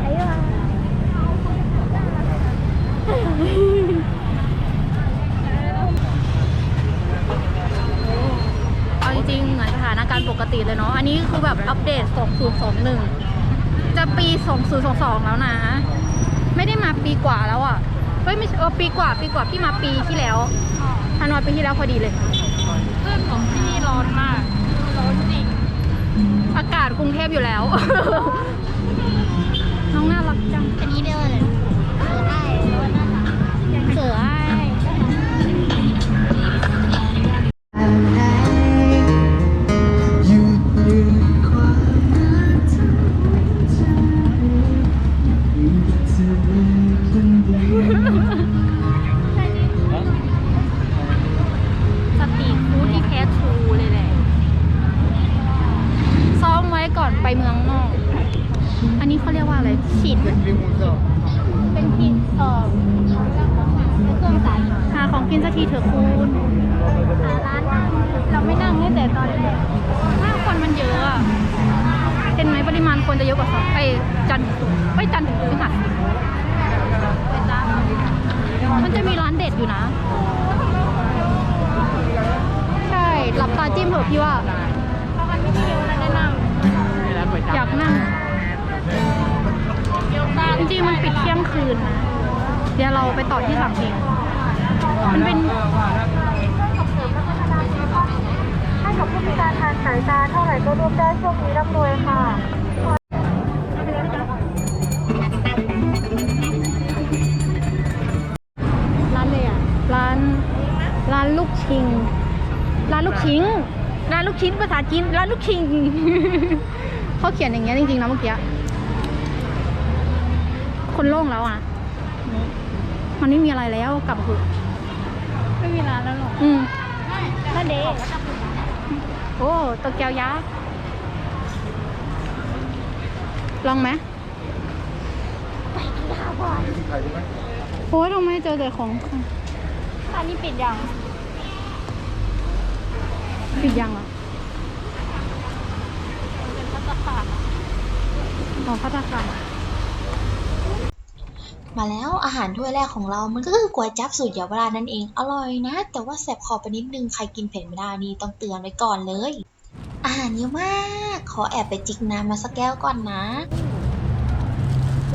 ไอ้วะเอาจริงๆเหมือนสถานการณ์ปกติเลยเนาะ อันนี้คือแบบอัปเดต 2021 จะปี 2022 แล้วนะ ไม่ได้มาปีกว่าแล้วอะ เฮ้ยไม่ใช่เออปีกว่าปีกว่าพี่มาปีที่แล้วธันวาปีที่แล้วพอดีเลยเพื่อนของที่นี่ร้อนมาก ร้อนจริง อากาศกรุงเทพอยู่แล้ว น้องน่ารักจังอันนี้เรียกว่าอะไรเสือไอ้เสือไอ้ กินสักทีเถอะคุณหาร้านนั่งเราไม่นั่งตั้แต่ตอนแรกถ้าคนมันเยอะอะเห็นไหมปริมาณคนจะเยอะกว่าสัปไอ้จันทร์ถึงศุกร์ไอ้ยจันทร์ถึงพฤหัสมันจะมีร้านเด็ดอยู่นะ ใช่หลับตาจิ้มเถอะพี่ว่าเพราะมันไม่เยอยากนั่งจริงๆมันปิดเที่ยงคืนนะเดี๋ยวเราไปต่อที่สามเพลง มันเป็นให้กับผู้พิการทางสายตาเท่าไหร่ก็ร่วมได้ช่วงนี้ร่ำรวยค่ะร้านเลยอะร้านร้านลูกชิง ร้านลูกชิ้นร้านลูกชิ้นภาษาจีนร้านลูกชิง เขาเขียนอย่างเงี้ยจริงๆนะเมื่อกี้ คนโล่งแล้วอะ มันไม่มีอะไรแล้วกลับเถอะ ไม่มีร้านแล้วหรออืมนั่นเด็กโอ้โตเกียวยักษ์ลองไหมโอ้ยทำไมเจอแต่ของอันนี้ปิดยัง ปิดยังอะเป็นพัตตาคารของพัตตาคาร มาแล้วอาหารถ้วยแรกของเรา มันก็คือก๋วยจั๊บสูตรเยาวราชนั่นเอง อร่อยนะ แต่ว่าแสบคอไปนิดนึง ใครกินเผ็ดไม่ได้นี่ต้องเตือนไว้ก่อนเลย อาหารเยอะมาก ขอแอบไปจิกน้ำมาสักแก้วก่อนนะ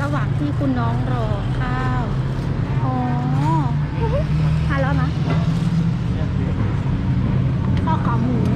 ระหว่างที่คุณน้องรอข้าว อ๋อทานแล้วนะข้าวขาหมู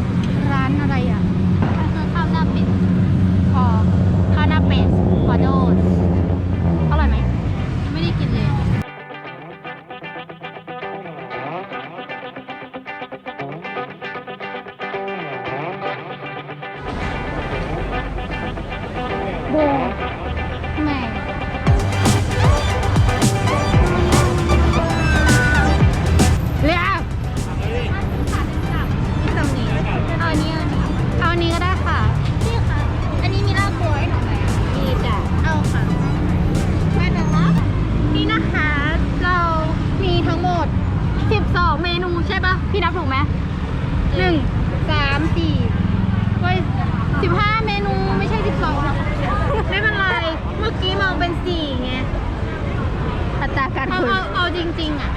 หนึ่งสามสี่เฮ้ยสิบห้าเมนูไม่ใช่สิบสองไม่เป็นไร เมื่อกี้มองเป็นสี่ไงอัตราการเอาเอาเอาจริง ๆ อะ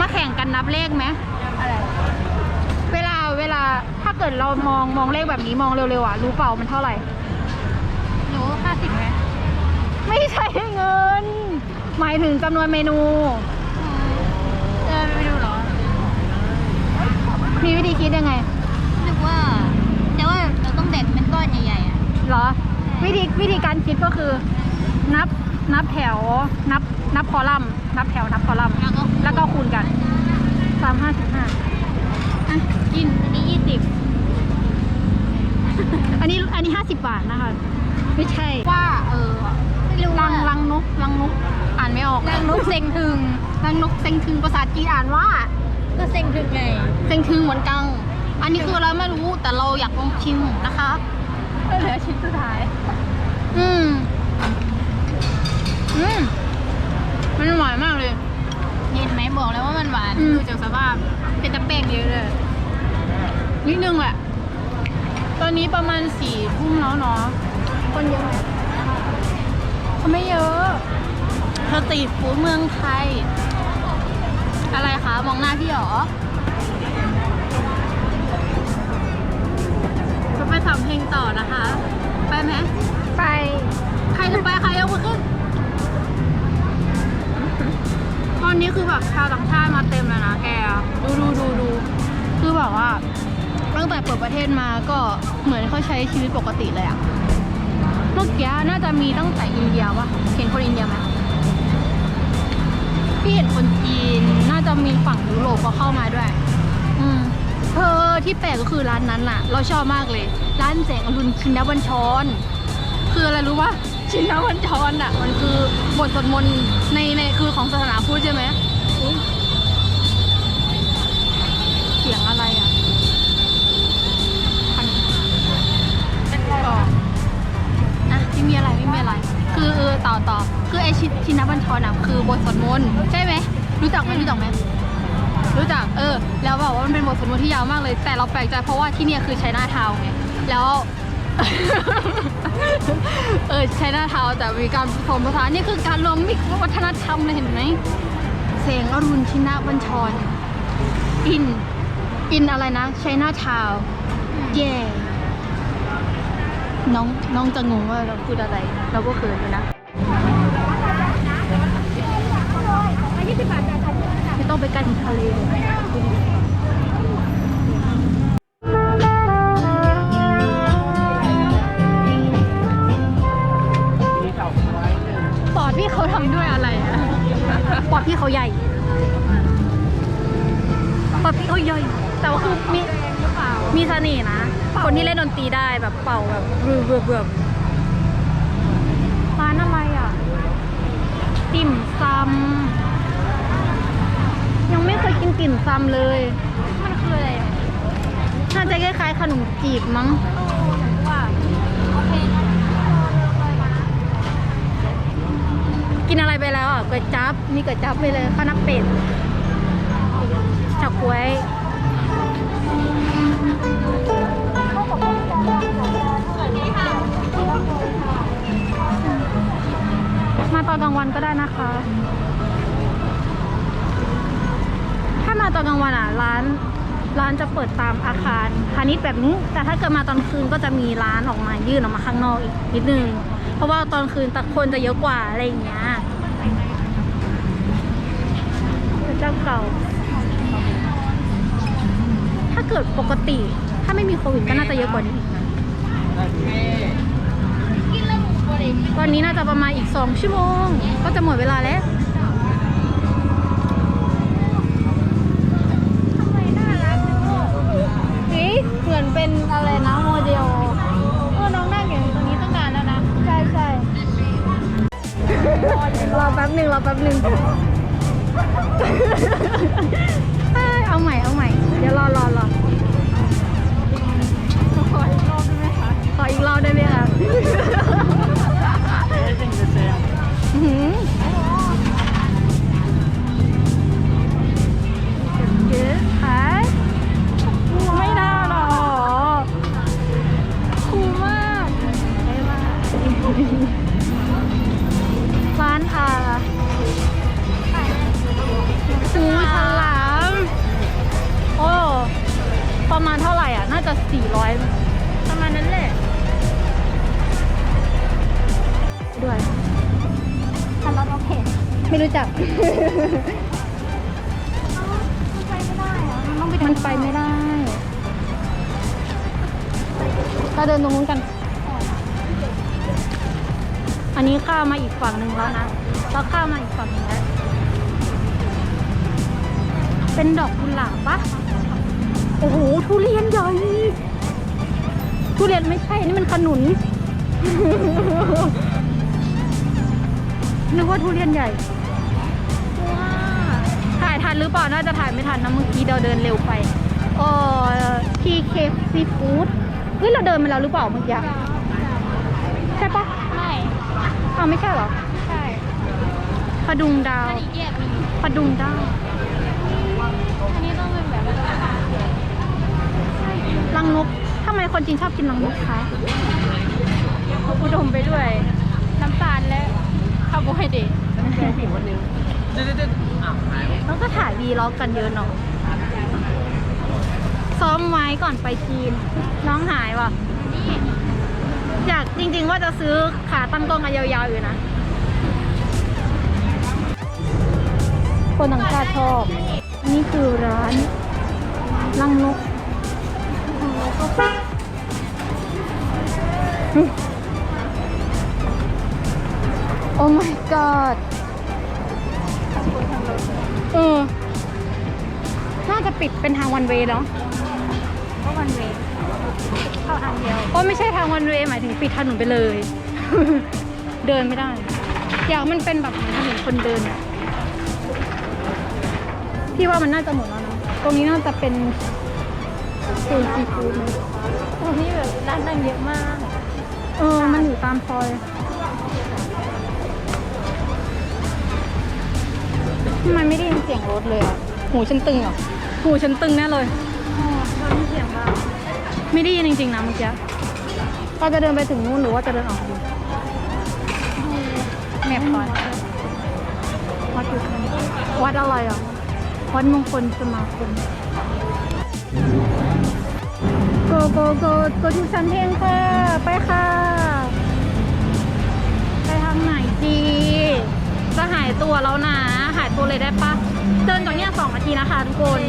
มาแข่งกันนับเลขไหมอะไรเวลาเวลาถ้าเกิดเรามองมองเลขแบบนี้มองเร็วๆอะ รู้เปล่ามันเท่าไหร่ หนูห้าสิบไหมไม่ใช่เงิน หมายถึงจำนวนเมนู เออไม่ดูเหรอ มีวิธีคิดยังไงนึกว่า แต่ว่าเราต้องแบ่งเป็นก้อนใหญ่ๆอะเหรอ วิธีวิธีการคิดก็คือ นับนับแถว นับนับคอลัมน์นับแถวนับคอลัมน์แล้วก็แล้วก็คูณกันสามห้าสิบห้าอะกินอันนี้ยี่สิบอันนี้อันนี้ห้าสิบบาทนะคะ ไม่ใช่ ว่าเออไม่รู้ลัว่างลังนกลังนกอ่านไม่ออกรังนกเซ็งทึงลังนกเซ็งทึงภาษาจีนอ่านว่า ก็เซ็งทึงไง เซ็งทึงเหมือนกันอันนี้คือเราไม่รู้แต่เราอยากลองชิมนะคะก็เหลือชิ้นสุดท้าย อืมอืมมันหวานมากเลย เห็นไหมบอกแล้วว่ามันหวานอืม ดูจากสภาพเป็นตะแป้งเยอะเลยนิดนึงแหละ ตอนนี้ประมาณสี่ทุ่มแล้วเนาะ คนเยอะไหมคนไม่เยอะ สตรีทฟู้ดเมืองไทย อะไรคะ มองหน้าพี่หรอจะไปสามเพลงต่อนะคะ ไปไหม ไป ใครจะไปใครยกมือขึ้น ตอนนี้คือแบบชาวต่างชาติมาเต็มเลยนะแก ดูดูดูดู คือแบบว่าตั้งแต่เปิดประเทศมาก็เหมือนเขาใช้ชีวิตปกติเลยอะเมื่อกี้น่าจะมีตั้งแต่อินเดียวะเห็นคนอินเดียไหมพี่เห็นคนจีนน่า จะมีฝั่งยุโรปก็เข้ามาด้วย อืมเธอที่แปลกก็คือร้านนั้นอะเราชอบมากเลย ร้านแสงอรุณชินบัญชร คืออะไรรู้ปะชินบัญชรอะมันคือบทสวดมนต์ในในคือของศาสนาพุทธใช่ไหม ที่ยาวมากเลย แต่เราแปลกใจเพราะว่าที่เนี่ยคือใช้หน้าเท้าไงแล้ว เออใช้หน้าเท้าแต่มีการผสมผสานนี่คือการรวมมิกวัฒนธรรมเลยเห็นไหมเสียงอรุณชินาบัญชรอินอินอะไรนะใช้หน้าเท้าเย่น้องน้องจะงงว่าเราพูดอะไร เราก็เขินอยู่นะไม่ต้องไปกล้ถึงทะเลเลย คนที่เล่นดนตรีได้แบบเป่าแบบเบือบเบือบร้านอะไรอะ ติ่มซำยังไม่เคยกินติ่มซำเลย มันคืออะไรอะน่าจะคล้ายๆขนมจีบมั้งว่าโอเคนะกินอะไรไปแล้วอะก๋วยจั๊บมีก๋วยจั๊บไปเลยข้าวหน้าเป็ดฉักกล้วย มาตอนกลางวันก็ได้นะคะ ถ้ามาตอนกลางวันอะ ร้านร้านจะเปิดตามอาคารพาณิชย์แบบนี้ แต่ถ้าเกิดมาตอนคืนก็จะมีร้านออกมายื่นออกมาข้างนอกอีกนิดนึง เพราะว่าตอนคืนตะคนจะเยอะกว่าอะไรอย่างเงี้ยเจ้าเก่า ถ้าเกิดปกติ ถ้าไม่มีโควิดก็น่าจะเยอะกว่านี้แล้วหมูบริ ตอนนี้น่าจะประมาณอีกสองชั่วโมง ก็จะหมดเวลาแล้วทำไมน่ารักจังลูกนี่เหมือนเป็นอะไรนะโมเดลเออน้องนั่งอยู่ตรงนี้ตั้งนานแล้วนะ ใช่ใช่รอแป๊บหนึ่งรอแป๊บหนึ่งเอ้ยเอาใหม่เอาใหม่ ร้านอาหูฉลาม โอ้ ประมาณเท่าไหร่อะ น่าจะ 400 ประมาณนั้นแหละ ด้วยแต่เราโอเคไม่รู้จัก ไปไม่ได้เหรอมันต้องไปมันไปไม่ได้เราเดินตรงนู้นกัน อันนี้ข้ามมาอีกฝั่งหนึ่งแล้วนะเราข้ามมาอีกฝั่งหนึ่งแล้ว เป็นดอกกุหลาบปะโอ้โห ทุเรียนใหญ่ ทุเรียนไม่ใช่ นี่มันขนุน นึกว่าทุเรียนใหญ่ว้าถ่ายทันหรือเปล่า น่าจะถ่ายไม่ทันนะ เมื่อกี้เราเดินเร็วไปเออทีเคซีฟู้ดเฮ้ย เราเดินมาแล้วหรือเปล่าเมื่อกี้ ใช่ปะ อ้าไม่ใช่เหรอใช่ปลาดุงดาวอันดุงดาวอันนี้ต้องเป็นแบบลังนกทำไมคนจีนชอบกินลังนกคะอุดมไปด้วย น้ำตาลและข้าวโพดฮเดรตแล้วก็ถ่ายวีล็อกกันเยอะเนาะซ้อมไว้ก่อนไปจีน น้องหายว่ะ ริงๆว่าจะซื้อขาตั้งกล้องอะยาวๆอยู่นะ คนต่างชาติชอบนนี้คือร้านลังนกโอ้ my god เออ น่าจะปิดเป็นทางวันเวย์เนาะก็วันเวย์ เข้าทางเดียวโอ้ไม่ใช่ทางวันเวย์หมายถึงปิดถนนไปเลย เดินไม่ได้ อยากให้มันเป็นแบบเหมือนถนนคนเดินอะพี่ว่ามันน่าจะหมดแล้วนะ ตรงนี้น่าจะเป็นซูนซีฟู้ดไหมตรงนี้แบบร้านนั่งเยอะมาก เออ มันอยู่ตามซอย ทำไมไม่ได้ยินเสียงรถเลยอะหูฉันตึงเหรอ หูฉันตึงแน่เลยตอนนี้เสียงเบา ไม่ได้ยินจริงๆนะเมื่อกี้เราจะเดินไปถึงนู้นหรือว่าจะเดินออกดีแมพก่อนวัดอยู่ไหนวัดอะไรอะ วัดมงคลสมาคม โกโกโกโกทุกชั้นเพลงค่ะ ไปค่ะ ไปทางไหนดีจะหายตัวแล้วนะ หายตัวเลยได้ปะเดินจากเนี้ยสองนาทีนะคะทุกคน